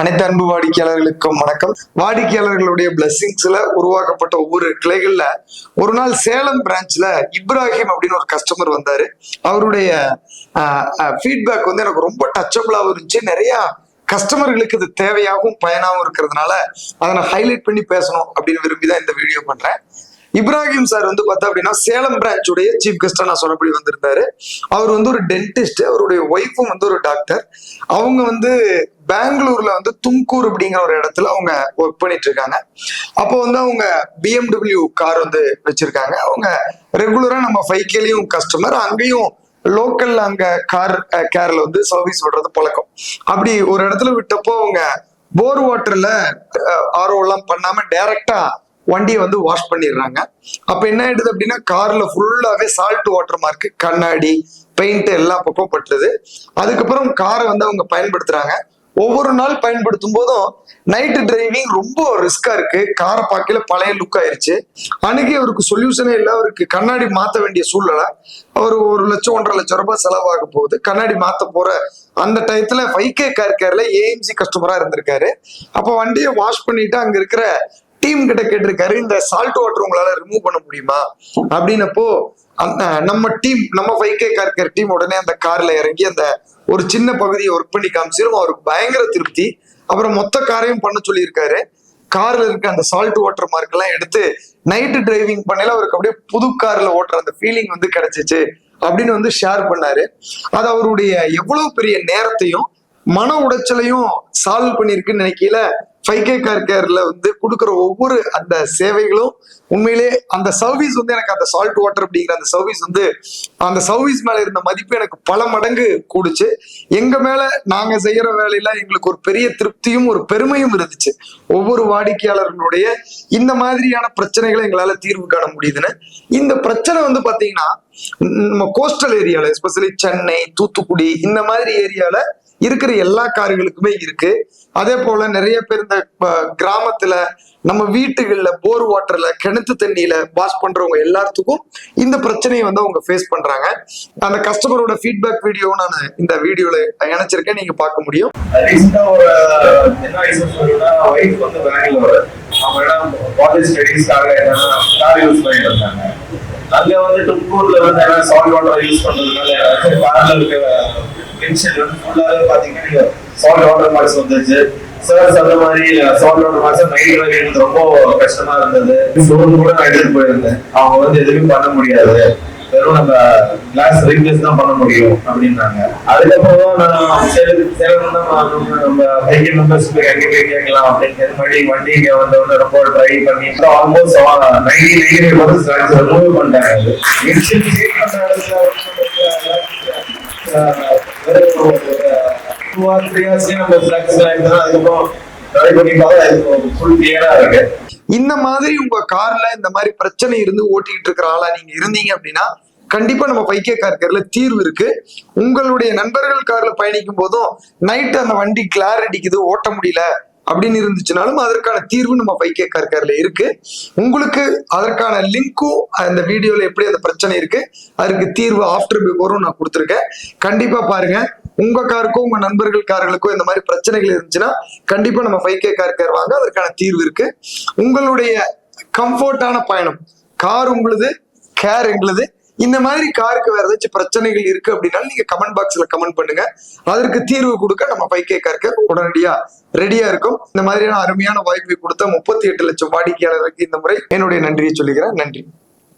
அனைத்து அன்பு வாடிக்கையாளர்களுக்கும் வணக்கம். வாடிக்கையாளர்களுடைய பிளஸ்ஸிங்ஸ்ல உருவாக்கப்பட்ட ஒவ்வொரு கிளைகள்ல ஒரு நாள் சேலம் பிரான்ச்ல இப்ராஹிம் அப்படின்னு ஒரு கஸ்டமர் வந்தாரு. அவருடைய ஃபீட்பேக் வந்து எனக்கு ரொம்ப டச்சபிளாகவும் இருந்துச்சு. நிறைய கஸ்டமர்களுக்கு இது தேவையாகவும் பயனாகவும் இருக்கிறதுனால அதை நான் ஹைலைட் பண்ணி பேசணும் அப்படின்னு விரும்பி தான் இந்த வீடியோ பண்றேன். இப்ராஹிம் சார் வந்து பார்த்தா அப்படின்னா சேலம் பிரான்ச்சுடைய சீஃப் கெஸ்டா நான் சொன்னபடி வந்திருந்தாரு. அவர் வந்து ஒரு டென்டிஸ்ட் அவருடைய ஒய்ஃபும் வந்து ஒரு டாக்டர் அவங்க வந்து பெங்களூர்ல வந்து தும்கூர் அப்படிங்கிற ஒரு இடத்துல அவங்க ஒர்க் பண்ணிட்டு இருக்காங்க அப்போ வந்து அவங்க பிஎம்டபிள்யூ கார் வந்து வச்சிருக்காங்க. அவங்க ரெகுலரா நம்ம ஃபைக்கேலையும் கஸ்டமர் அங்கேயும் லோக்கல்ல அங்க கார் கேர்ல வந்து சர்வீஸ் விடுறது பழக்கம். அப்படி ஒரு இடத்துல விட்டப்போ அவங்க போர் வாட்டர்ல ஆர்வம் எல்லாம் பண்ணாம டைரக்டா வண்டியை வந்து வாஷ் பண்ணிடுறாங்க. அப்ப என்ன ஆயிடுது அப்படின்னா கார்ல ஃபுல்லாவே சால்ட் வாட்டர் மார்க் கண்ணாடி பெயிண்ட் எல்லா பக்கம் பட்டுறது அதுக்கப்புறம் காரை வந்து அவங்க பயன்படுத்துறாங்க. ஒவ்வொரு நாள் பயன்படுத்தும் போதும் நைட்டு டிரைவிங் ரொம்ப ரிஸ்கா இருக்கு. காரை பார்க்கல பழைய லுக் ஆயிருச்சு. அன்னைக்கு அவருக்கு சொல்யூஷனே இல்லை. அவருக்கு கண்ணாடி மாத்த வேண்டிய சூழ்நிலை. அவர் ஒரு லட்சம் ஒன்றரை லட்சம் ரூபாய் செலவாக போகுது. கண்ணாடி மாத்த போற அந்த டயத்துல ஃபைவ் கே கார் கேர்ல ஏஎம்சி கஸ்டமரா இருந்திருக்காரு. அப்ப வண்டியை வாஷ் பண்ணிட்டு அங்க இருக்கிற டீம் கிட்ட கேட்டிருக்காரு இந்த சால்ட் வாட்டர் உங்களால ரிமூவ் பண்ண முடியுமா? அப்படின்னப்போ அந்த நம்ம டீம் நம்ம ஃபைவ் கே கார்கர் டீம் உடனே அந்த கார்ல இறங்கி அந்த ஒரு சின்ன பகுதியை ஒர்க் பண்ணி காமிச்சிரும். அவருக்கு பயங்கர திருப்தி. அப்புறம் மொத்த காரையும் பண்ண சொல்லியிருக்காரு. கார்ல இருக்க அந்த சால்ட் வாட்டர் மார்க் எல்லாம் எடுத்து நைட்டு டிரைவிங் பண்ணல அவருக்கு அப்படியே புது கார்ல ஓட்டுற அந்த ஃபீலிங் வந்து கிடைச்சிச்சு அப்படின்னு வந்து ஷேர் பண்ணாரு. அது அவருடைய எவ்வளவு பெரிய நேரத்தையும் மன உடைச்சலையும் சால்வ் பண்ணியிருக்குன்னு நினைக்கல ஃபைவ் கே கார் கேர்ல வந்து கொடுக்குற ஒவ்வொரு அந்த சேவைகளும் உண்மையிலே அந்த சர்வீஸ் வந்து எனக்கு அந்த சால்ட் வாட்டர் அப்படிங்கிற அந்த சர்வீஸ் வந்து அந்த சர்வீஸ் மேல இருந்த மதிப்பு எனக்கு பல மடங்கு கூடுச்சு. எங்க மேல நாங்க செய்யற வேலையில எங்களுக்கு ஒரு பெரிய திருப்தியும் ஒரு பெருமையும் இருந்துச்சு. ஒவ்வொரு வாடிக்கையாளர்களுடைய இந்த மாதிரியான பிரச்சனைகளை எங்களால தீர்வு காண முடியுதுன்னு. இந்த பிரச்சனை வந்து பாத்தீங்கன்னா நம்ம கோஸ்டல் ஏரியால எஸ்பெஷலி சென்னை தூத்துக்குடி இந்த மாதிரி ஏரியால இருக்கிற எல்லா கார்களுக்குமே இருக்கு. அதே போல நிறைய பேர் இந்த கிராமத்துல நம்ம வீட்டுகள்ல போர் வாட்டர்ல கிணத்து தண்ணியில வாஷ் பண்றவங்க எல்லாத்துக்கும் இந்த பிரச்சனையை வந்து அவங்க ஃபேஸ் பண்றாங்க. அந்த கஸ்டமரோட ஃபீட்பேக் வீடியோ நான் இந்த வீடியோல இணைச்சிருக்கேன். நீங்க பார்க்க முடியும். அவங்க காலேஜ் என்னன்னா கார் யூஸ் பண்ணிட்டு இருந்தாங்க அங்க வந்து டுக்கூர்ல வந்து என்ன சால்ட் வாட்டர் யூஸ் பண்றதுனால கார்ல இருக்க. பென்ஷன் வந்து ஃபுல்லாவே பாத்தீங்கன்னா சால்ட் வாட்டர் மார்க்ஸ் வந்துச்சு சார் சொன்ன மாதிரி salt water marks night driving ரொம்ப கஷ்டமா இருந்தது. ஃபோன் கூட நான் எடுத்துட்டு போயிருந்தேன். அவங்க வந்து எதுவுமே பண்ண முடியாது. வெறும் நம்ம கிளாஸ் ரீப்ளேஸ் தான் பண்ண முடியும் அப்படின்னாங்க. அதுக்கப்புறம் நான் சரி சரி நம்ம நம்ம பைக் மெம்பர்ஸ் எங்கே எங்க போய் கேட்கலாம் அப்படின்னு மாதிரி வண்டி இங்க வந்தவொடனே ரொம்ப ட்ரை பண்ணி almost ninety ninety five percent remove பண்ணிட்டாங்க இனிஷியல் சேவ் பண்ண டூ ஆர் த்ரீ ஹவர்ஸ்லயே நம்ம ஸ்டாக்ஸ் அதுக்கப்புறம் ட்ரை பண்ணி பார்த்தா ஃபுல் கிளியரா இருக்கு. இந்த மாதிரி உங்க கார்ல இந்த மாதிரி பிரச்சனை இருந்து ஓட்டிக்கிட்டு இருக்கிற ஆளா நீங்க இருந்தீங்க அப்படின்னா கண்டிப்பா நம்ம பைக்கே கார் கேர்ல தீர்வு இருக்கு. உங்களுடைய நண்பர்கள் கார்ல பயணிக்கும் போதும் நைட் அந்த வண்டி கிளார் அடிக்குது ஓட்ட முடியல அப்படின்னு இருந்துச்சுனாலும் அதற்கான தீர்வு நம்ம பைக்கே கார் கேர்ல இருக்கு. உங்களுக்கு அதற்கான லிங்க்கும் அந்த வீடியோல எப்படி அந்த பிரச்சனை இருக்கு அதுக்கு தீர்வு ஆஃப்டர் பிஃபோரும் நான் கொடுத்துருக்கேன். கண்டிப்பா பாருங்க. உங்க காருக்கும் உங்க நண்பர்கள் கார்களுக்கும் இந்த மாதிரி பிரச்சனைகள் இருந்துச்சுன்னா கண்டிப்பா நம்ம ஃபைவ் கே கார் வாங்க அதற்கான தீர்வு இருக்கு. உங்களுடைய கம்ஃபர்டான பயணம். கார் உங்களுது கேர் எங்களுது. இந்த மாதிரி காருக்கு வேற ஏதாச்சும் பிரச்சனைகள் இருக்கு அப்படின்னாலும் நீங்க கமெண்ட் பாக்ஸ்ல கமெண்ட் பண்ணுங்க. அதற்கு தீர்வு கொடுக்க நம்ம ஃபைவ் கே உடனடியா ரெடியா இருக்கும். இந்த மாதிரியான அருமையான வாய்ப்பை கொடுத்த முப்பத்தி எட்டு லட்சம் வாடிக்கையாளர்களுக்கு இந்த முறை என்னுடைய நன்றியை சொல்லுகிறேன் நன்றி.